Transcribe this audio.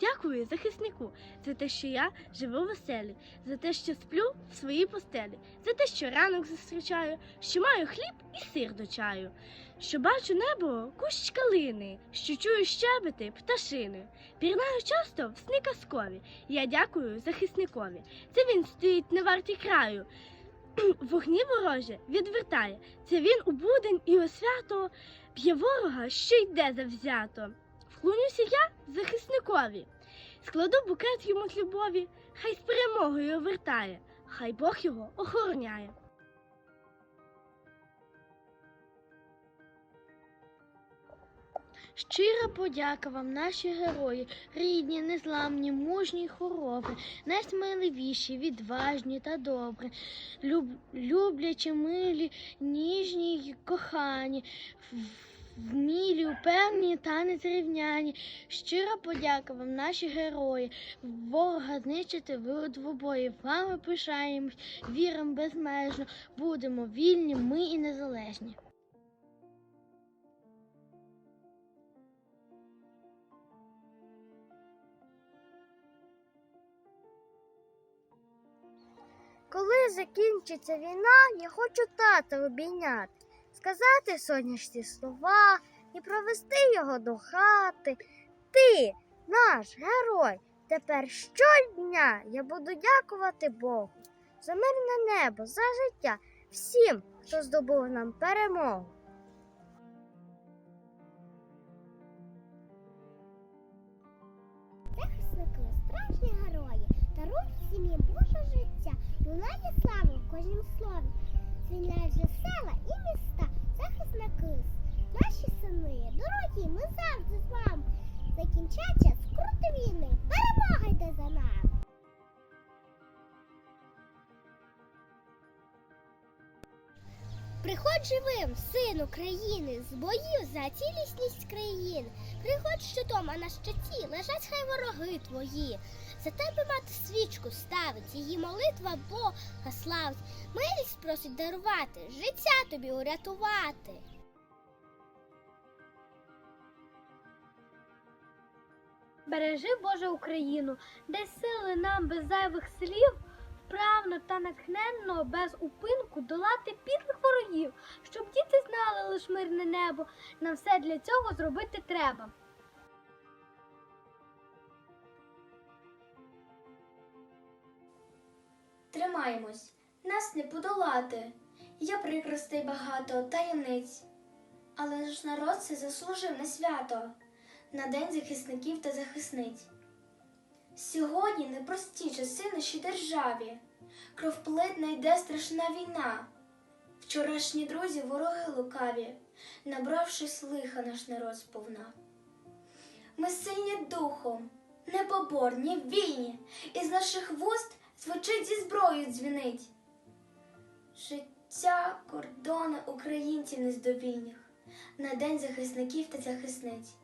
Дякую захиснику за те, що я живу в оселі, за те, що сплю в своїй постелі, за те, що ранок зустрічаю, що маю хліб і сир до чаю, що бачу небо кущ калини, що чую щебети пташини. Пірнаю часто в сни казкові. Я дякую захисникові. Це він стоїть на варті краю. Вогні вороже відвертає. Це він у будень і у свято б'є ворога, що йде завзято. Вклонюся я захисникові, складу букет йому з любові, хай з перемогою вертає, хай Бог його охороняє. Щира подяка вам, наші герої, рідні, незламні, мужні хоробрі, найсміливіші, відважні та добрі, люб, люблячі, милі, ніжні й кохані, вмілі, упевнені та незрівняні. Щира подяка вам, наші герої, ворога знищити ви у двобої. Вами пишаємось, віримо безмежно, будемо вільні, ми і незалежні. Коли закінчиться війна, я хочу тата обійняти, сказати сонячні слова і провести його до хати. Ти, наш герой, тепер щодня я буду дякувати Богу за мирне небо, за життя всім, хто здобув нам перемогу. Захисники, справжні герої, дарують сім'ї Боже життя, лунає слава в кожнім слові. Звільняють села і захисники, наші сини, дорогі, ми завжди з вами. Закінчаться скрути війни, перемога йде за нами. Приходь живим, син України, з боїв за цілісність країни. Приходь щодом, а на щоці лежать хай вороги твої. За тебе мати свічку ставить, її молитва Бога славить. Милість просить дарувати, життя тобі урятувати. Бережи Боже Україну, дай сили нам без зайвих слів, вправно та натхненно, без упинку долати підлих ворогів, щоб діти знали лиш мирне небо. Нам все для цього зробити треба. Тримаємось, нас не подолати. Є прикростей багато, таємниць. Але ж народ це заслужив на свято, на День захисників та захисниць. Сьогодні непрості часи нашій державі. Кровплитна йде страшна війна. Вчорашні друзі вороги лукаві, набравшись лиха наш народ сповна. Ми сильні духом, непоборні, вільні, із наших вуст звучить зі зброєю дзвінить. Життя, кордони українців нездовільних на День захисників та захисниць.